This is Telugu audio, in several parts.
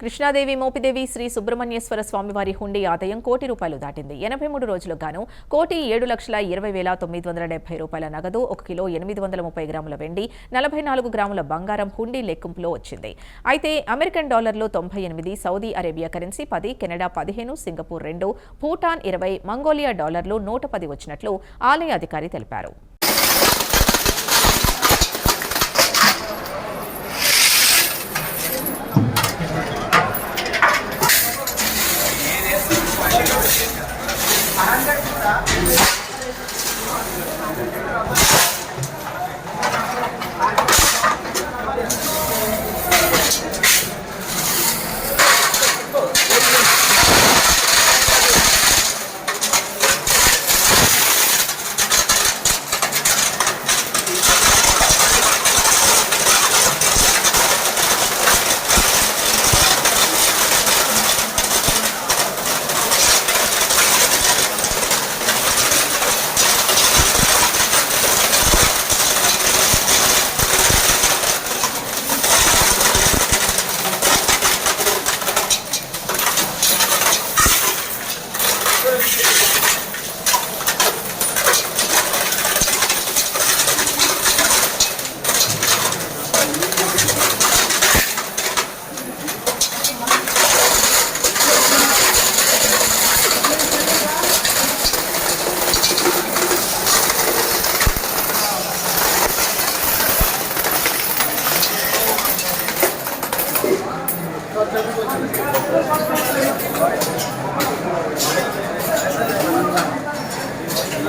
కృష్ణాదేవి మోపిదేవి శ్రీ సుబ్రహ్మణ్యేశ్వర స్వామివారి హుండీ ఆదాయం కోటి రూపాయలు దాటింది. ఎనభై మూడు రోజులకు గాను కోటి ఏడు లక్షల ఇరవై వేల తొమ్మిది వందల డెబ్బై రూపాయల నగదు ఒక కిలో ఎనిమిది వందల ముప్పై గ్రాముల వెండి నలభై నాలుగు గ్రాముల బంగారం హుండీ లెక్కింపులో వచ్చింది. అయితే అమెరికన్ డాలర్లు తొంభై ఎనిమిది సౌదీ అరేబియా కరెన్సీ పది కెనడా పదిహేను సింగపూర్ రెండు భూటాన్ ఇరవై మంగోలియా డాలర్లు నూట పది వచ్చినట్లు ఆలయ అధికారి తెలిపారు.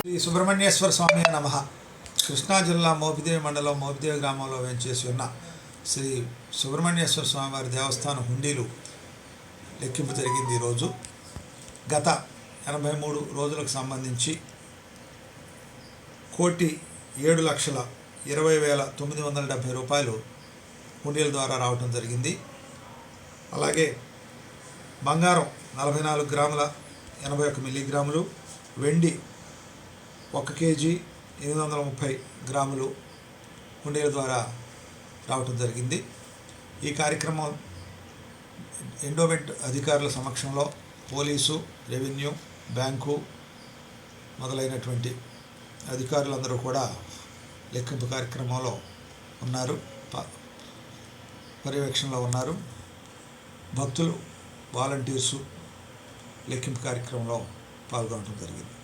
శ్రీ సుబ్రహ్మణ్యేశ్వర స్వామి నమ. కృష్ణా జిల్లా మోపిదేవి మండలం మోపిదేవి గ్రామంలో వెంచేసి ఉన్న శ్రీ సుబ్రహ్మణ్యేశ్వర స్వామి వారి దేవస్థానం హుండీలు లెక్కింపు జరిగింది ఈరోజు. గత ఎనభై మూడు రోజులకు సంబంధించి కోటి ఏడు లక్షల ఇరవై వేల తొమ్మిది వందల డెబ్భై రూపాయలు హుండీల ద్వారా రావటం జరిగింది. అలాగే బంగారం నలభై నాలుగు గ్రాముల ఎనభై ఒక్క మిల్లీగ్రాములు వెండి ఒక కేజీ ఎనిమిది వందల ముప్పై గ్రాములు హుండీల ద్వారా రావటం జరిగింది. ఈ కార్యక్రమం ఎండోమెంట్ అధికారుల సమక్షంలో పోలీసు రెవెన్యూ బ్యాంకు మొదలైనటువంటి అధికారులందరూ కూడా లెక్కింపు కార్యక్రమంలో ఉన్నారు. ప- పర్యవేక్షణలో ఉన్నారు. భక్తులు వాలంటీర్సు లెక్కింపు కార్యక్రమంలో పాల్గొనడం జరిగింది.